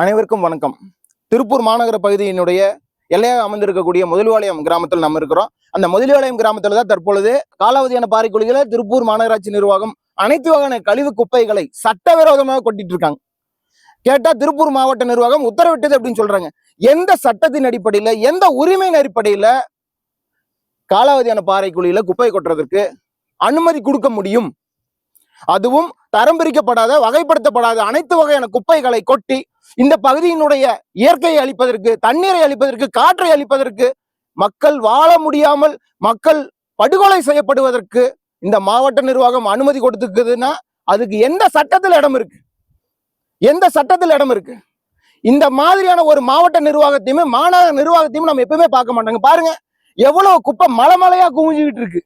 அனைவருக்கும் வணக்கம். திருப்பூர் மாநகர பகுதியினுடைய எல்லையாக அமைந்திருக்கக்கூடிய முதல்வாளையம் கிராமத்தில் நம்ம இருக்கிறோம். அந்த முதல்வாளையம் கிராமத்தில் தான் தற்பொழுது காலாவதியான பாறைக்குழிகளை திருப்பூர் மாநகராட்சி நிர்வாகம் அனைத்து வகையான கழிவு குப்பைகளை சட்டவிரோதமாக கொட்டிட்டு இருக்காங்க கேட்டா திருப்பூர் மாவட்ட நிர்வாகம் உத்தரவிட்டது அப்படின்னு சொல்றாங்க. எந்த சட்டத்தின் அடிப்படையில எந்த உரிமையின் அடிப்படையில காலாவதியான பாறைக்குழியில குப்பை கொட்டுறதுக்கு அனுமதி கொடுக்க முடியும்? அதுவும் தரம் பிரிக்கப்படாத வகைப்படுத்தப்படாத அனைத்து வகையான குப்பைகளை கொட்டி இந்த பகுதியினுடைய இயற்கையை அளிப்பதற்கு தண்ணீரை அளிப்பதற்கு காற்றை அளிப்பதற்கு மக்கள் வாழ முடியாமல் மக்கள் படுகொலை செய்யப்படுவதற்கு இந்த மாவட்ட நிர்வாகம் அனுமதி கொடுத்துக்குதுன்னா அதுக்கு எந்த சட்டத்தில் இடம் இருக்கு? எந்த சட்டத்தில் இடம் இருக்கு? இந்த மாதிரியான ஒரு மாவட்ட நிர்வாகத்தையுமே மாநகர நிர்வாகத்தையும் நம்ம எப்பவுமே பார்க்க மாட்டாங்க. பாருங்க எவ்வளவு குப்பை மலை மலையா குவிஞ்சுக்கிட்டு இருக்கு.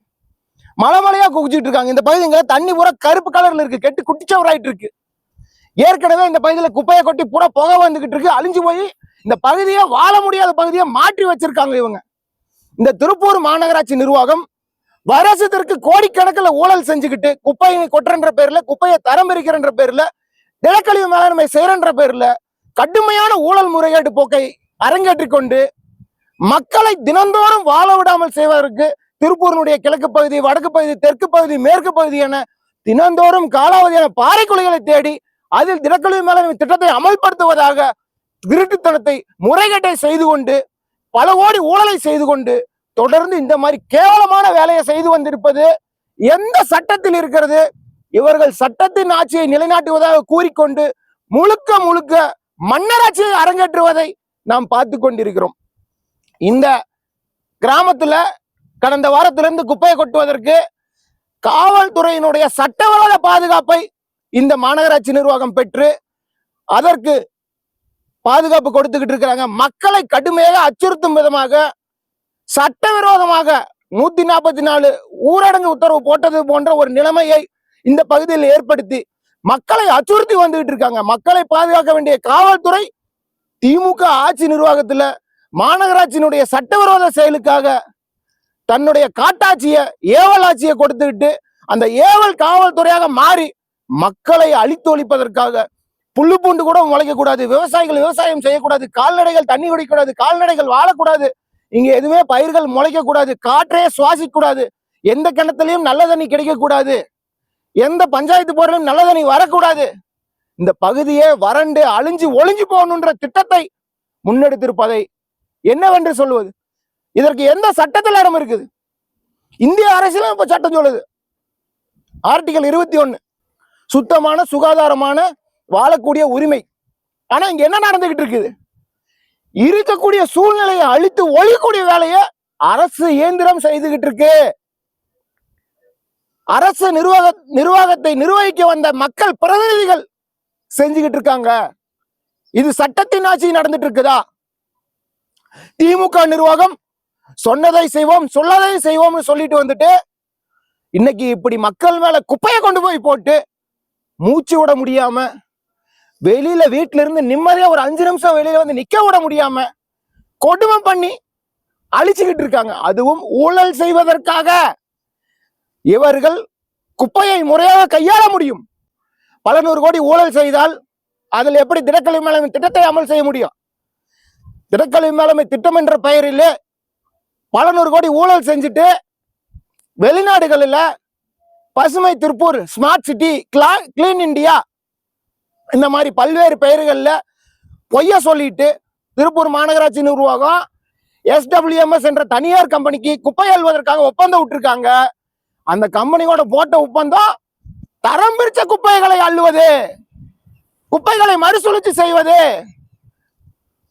மலை மலையா குவிச்சிட்டு இருக்காங்க. இந்த பகுதிங்க தண்ணி பூரா கருப்பு கலர்ல இருக்கு. கெட்டு குட்டிச்சவராயிட்டு இருக்கு. ஏற்கனவே இந்த பகுதியில குப்பையை கொட்டி பூரா புகை வந்துகிட்டு இருக்கு. அழிஞ்சு போய் இந்த பகுதியை வாழ முடியாத பகுதியை மாற்றி வச்சிருக்காங்க இவங்க. இந்த திருப்பூர் மாநகராட்சி நிர்வாகம் வருஷத்திற்கு கோடிக்கணக்கில் ஊழல் செஞ்சுக்கிட்டு குப்பையை கொட்டுறன்ற பேர்ல குப்பையை தரம் பிரிக்கிறன்ற பேர்ல நிலக்கழிவு மேலாண்மை செய்யறன்ற பேர்ல கடுமையான ஊழல் முறைகேட்டு போக்கை அரங்கேற்றிக்கொண்டு மக்களை தினந்தோறும் வாழ விடாமல் செய்வதற்கு திருப்பூரினுடைய கிழக்கு பகுதி வடக்கு பகுதி தெற்கு பகுதி மேற்கு பகுதி என தினந்தோறும் காலாவதியான பாறைக்குழிகளை தேடி அதில் தினக்கழிவு மேலாண்மை திட்டத்தை அமல்படுத்துவதாக திருட்டுத்தனத்தை முறைகேட்டை செய்து கொண்டு பல கோடி ஊழலை செய்து கொண்டு தொடர்ந்து இந்த மாதிரி கேவலமான வேலையை செய்து வந்திருப்பது எந்த சட்டத்தில் இருக்கிறது? இவர்கள் சட்டத்தின் ஆட்சியை நிலைநாட்டுவதாக கூறிக்கொண்டு முழுக்க முழுக்க மன்னராட்சியை அரங்கேற்றுவதை நாம் பார்த்து கொண்டிருக்கிறோம். இந்த கிராமத்துல கடந்த வாரத்திலிருந்து குப்பையை கொட்டுவதற்கு காவல்துறையினுடைய சட்டவிரோத பாதுகாப்பை இந்த மாநகராட்சி நிர்வாகம் பெற்று அதற்கு பாதுகாப்பு கொடுத்துக்கிட்டு இருக்கிறாங்க. மக்களை கடுமையாக அச்சுறுத்தும் விதமாக சட்டவிரோதமாக நூத்தி நாற்பத்தி நாலு ஊரடங்கு உத்தரவு போட்டது போன்ற ஒரு நிலைமையை இந்த பகுதியில் ஏற்படுத்தி மக்களை அச்சுறுத்தி வந்துகிட்டு இருக்காங்க. மக்களை பாதுகாக்க வேண்டிய காவல்துறை திமுக ஆட்சி நிர்வாகத்துல மாநகராட்சியினுடைய சட்டவிரோத செயலுக்காக தன்னுடைய காட்டாட்சியை ஏவல் ஆட்சியை கொடுத்துக்கிட்டு அந்த ஏவல் காவல்துறையாக மாறி மக்களை அழித்து ஒழிப்பதற்காக புல்லு பூண்டு கூட முளைக்கக்கூடாது விவசாயிகள் விவசாயம் செய்யக்கூடாது கால்நடைகள் தண்ணி குடிக்கக்கூடாது கால்நடைகள் வாழக்கூடாது இங்கே எதுவுமே பயிர்கள் முளைக்கக்கூடாது காற்றே சுவாசிக்க கூடாது எந்த கிணத்துலையும் நல்ல தண்ணி கிடைக்கக்கூடாது எந்த பஞ்சாயத்து போர்லையும் நல்ல தண்ணி வரக்கூடாது. இந்த பகுதியே வறண்டு அழிஞ்சு ஒளிஞ்சு போகணுன்ற திட்டத்தை முன்னெடுத்திருப்பதை என்னவென்று சொல்லுவது இதற்கு எந்த சட்டத்தில் இடம் இருக்குது? இந்திய அரசியலும் இப்போ சட்டம் சொல்லுது. ஆர்டிகல் இருபத்தி ஒன்னு சுத்தமான சுகாதாரமான வாழக்கூடிய உரிமை. ஆனா இங்க என்ன நடந்துகிட்டு இருக்குது? இருக்கக்கூடிய சூழ்நிலையை அழித்து ஒழிக்கக்கூடிய வேலையை அரசு இயந்திரம் செய்துகிட்டு இருக்கு. அரசு நிர்வாக நிர்வாகத்தை நிர்வகிக்க வந்த மக்கள் பிரதிநிதிகள் செஞ்சுக்கிட்டு இருக்காங்க. இது சட்டத்தின் ஆட்சி நடந்துட்டு இருக்குதா? திமுக நிர்வாகம் சொன்னதை செய்வோம் சொல்லதை செய்வோம்னு சொல்லிட்டு வந்துட்டு இன்னைக்கு இப்படி மக்கள் மேல குப்பையை கொண்டு போய் போட்டு மூச்சு விட முடியாம வெளியில வீட்டுல இருந்து நிம்மதியா ஒரு அஞ்சு நிமிஷம் வெளியில வந்து நிக்க விட முடியாம கொடுமை பண்ணி அழிச்சுக்கிட்டு இருக்காங்க. அதுவும் ஊழல் செய்வதற்காக இவர்கள் குப்பையை முறையாக கையாள முடியும். பல நூறு கோடி ஊழல் செய்தால் அதில் எப்படி திடக்கழிவு மேலாண்மை திட்டத்தை அமல் செய்ய முடியும்? திடக்கழிவு மேலாண்மை திட்டம் என்ற பெயரிலே பல நூறு கோடி ஊழல் செஞ்சுட்டு வெளிநாடுகளில் பசுமை திருப்பூர் ஸ்மார்ட் சிட்டி கிளா கிளீன் இண்டியா இந்த மாதிரி பல்வேறு பெயர்களில் பொய்ய சொல்லிட்டு திருப்பூர் மாநகராட்சி நிர்வாகம் எஸ்டபிள்யூஎம்எஸ் என்ற தனியார் கம்பெனிக்கு குப்பை அள்ளுவதற்காக ஒப்பந்தம் விட்டுருக்காங்க. அந்த கம்பெனியோட போட்ட ஒப்பந்தம் தரம் பிரிச்ச குப்பைகளை அள்ளுவது குப்பைகளை மறுசுழற்சி செய்வது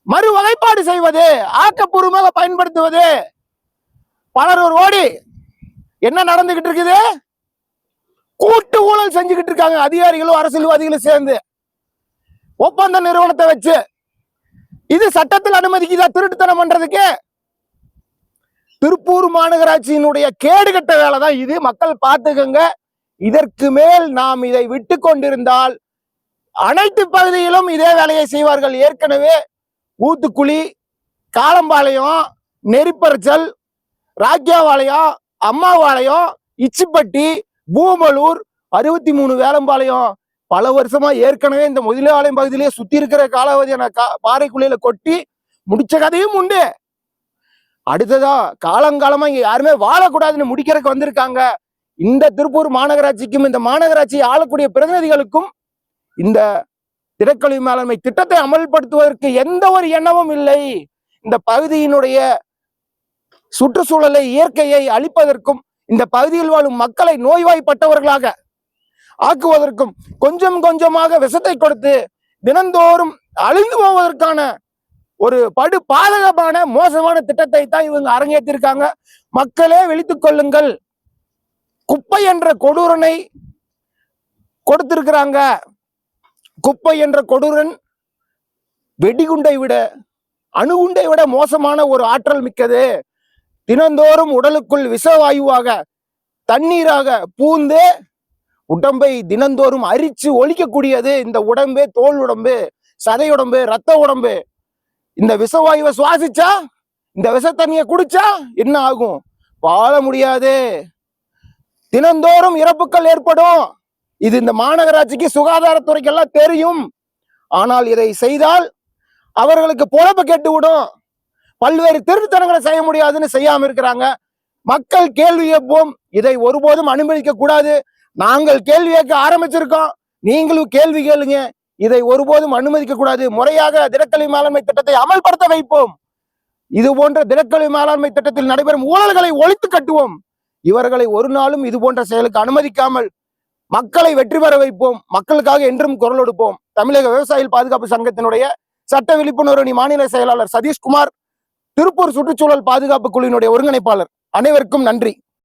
மறு வகைப்பாடு செய்வது ஆக்கப்பூர்வமாக பயன்படுத்துவது பலர் ஒரு ஓடி. என்ன நடந்துகிட்டு இருக்குது? கூட்டு ஊழல் செஞ்சுக்கிட்டு இருக்காங்க அதிகாரிகளும் அரசியல்வாதிகளும் சேர்ந்து. ஒப்பந்த நிறுவனத்தை வச்சு. இது சட்டத்தில் அனுமதிக்குதா? திருட்டுத்தனம் பண்றதுக்கு. திருப்பூர் மாநகராட்சியினுடைய கேடுகட்ட வேலை தான் இது. மக்கள் பார்த்துக்கங்க. இதற்கு மேல் நாம் இதை விட்டு கொண்டிருந்தால் அனைத்து பகுதியிலும் இதே வேலையை செய்வார்கள். ஏற்கனவே ஊத்துக்குழி காலம்பாளையம் நெறிப்பறிச்சல் ராக்கியாவாளையம் அம்மாவாளையம் இச்சிப்பட்டி பூமலூர் அறுபத்தி மூணு வேலம்பாளையம். பல வருஷமா ஏற்கனவே இந்த முதலாலயம் பகுதியிலேயே சுத்தி இருக்கிற காலாவதியான கா பாறைக்குள்ளையில கொட்டி முடிச்ச கதையும் உண்டு. அடுத்ததா காலங்காலமா இங்க யாருமே வாழக்கூடாதுன்னு முடிக்கிறதுக்கு வந்திருக்காங்க. இந்த திருப்பூர் மாநகராட்சிக்கும் இந்த மாநகராட்சியை ஆளக்கூடிய பிரதிநிதிகளுக்கும் இந்த திடக்கழிவு மேலாண்மை திட்டத்தை அமல்படுத்துவதற்கு எந்த ஒரு எண்ணமும் இல்லை. இந்த பகுதியினுடைய சுற்றுச்சூழலை இயற்கையை அழிப்பதற்கும் இந்த பகுதியில் வாழும் மக்களை நோய்வாய்ப்பட்டவர்களாக ஆக்குவதற்கும் கொஞ்சம் கொஞ்சமாக விஷத்தை கொடுத்து தினந்தோறும் அழிந்து போவதற்கான ஒரு படு பாதகமான மோசமான திட்டத்தை தான் இவங்க அரங்கேற்றிருக்காங்க. மக்களே விழித்துக் கொள்ளுங்கள். குப்பை என்ற கொடூரனை கொடுத்திருக்கிறாங்க. குப்பை என்ற கொடூரன் வெடிகுண்டை விட அணுகுண்டை விட மோசமான ஒரு ஆற்றல் மிக்கது. தினந்தோறும் உடலுக்குள் விஷவாயுவாக தண்ணீராக பூந்து உடம்பை தினந்தோறும் அரிச்சு ஒழிக்கக்கூடியது இந்த உடம்பு தோல் உடம்பு சதை உடம்பு ரத்த உடம்பு. இந்த விஷவாயுவை சுவாசிச்சா இந்த விஷ தண்ணியை குடிச்சா என்ன ஆகும்? வாழ முடியாது. தினந்தோறும் இறப்புகள் ஏற்படும். இது இந்த மாநகராட்சிக்கு சுகாதாரத்துறைக்கெல்லாம் தெரியும். ஆனால் இதை செய்தால் அவர்களுக்கு பொழப்பு கெட்டு விடும் பல்வேறு திருத்தனங்களை செய்ய முடியாதுன்னு செய்யாம இருக்கிறாங்க. மக்கள் கேள்வி கேட்போம். இதை ஒருபோதும் அனுமதிக்க கூடாது. நாங்கள் கேள்வி கேட்க ஆரம்பிச்சிருக்கோம். நீங்களும் கேள்வி கேளுங்க. இதை ஒருபோதும் அனுமதிக்க கூடாது. முறையாக திடக்கழிவு மேலாண்மை திட்டத்தை அமல்படுத்த வைப்போம். இது போன்ற திடக்கழிவு மேலாண்மை திட்டத்தில் நடைபெறும் ஊழல்களை ஒழித்து கட்டுவோம். இவர்களை ஒரு நாளும் இது போன்ற செயலுக்கு அனுமதிக்காமல் மக்களை வெற்றி பெற வைப்போம். மக்களுக்காக என்றும் குரல் கொடுப்போம். தமிழக விவசாயிகள் பாதுகாப்பு சங்கத்தினுடைய சட்ட விழிப்புணர்வு மாநில செயலாளர் சதீஷ்குமார் திருப்பூர் சுற்றுச்சூழல் பாதுகாப்பு குழுவினுடைய ஒருங்கிணைப்பாளர். அனைவருக்கும் நன்றி.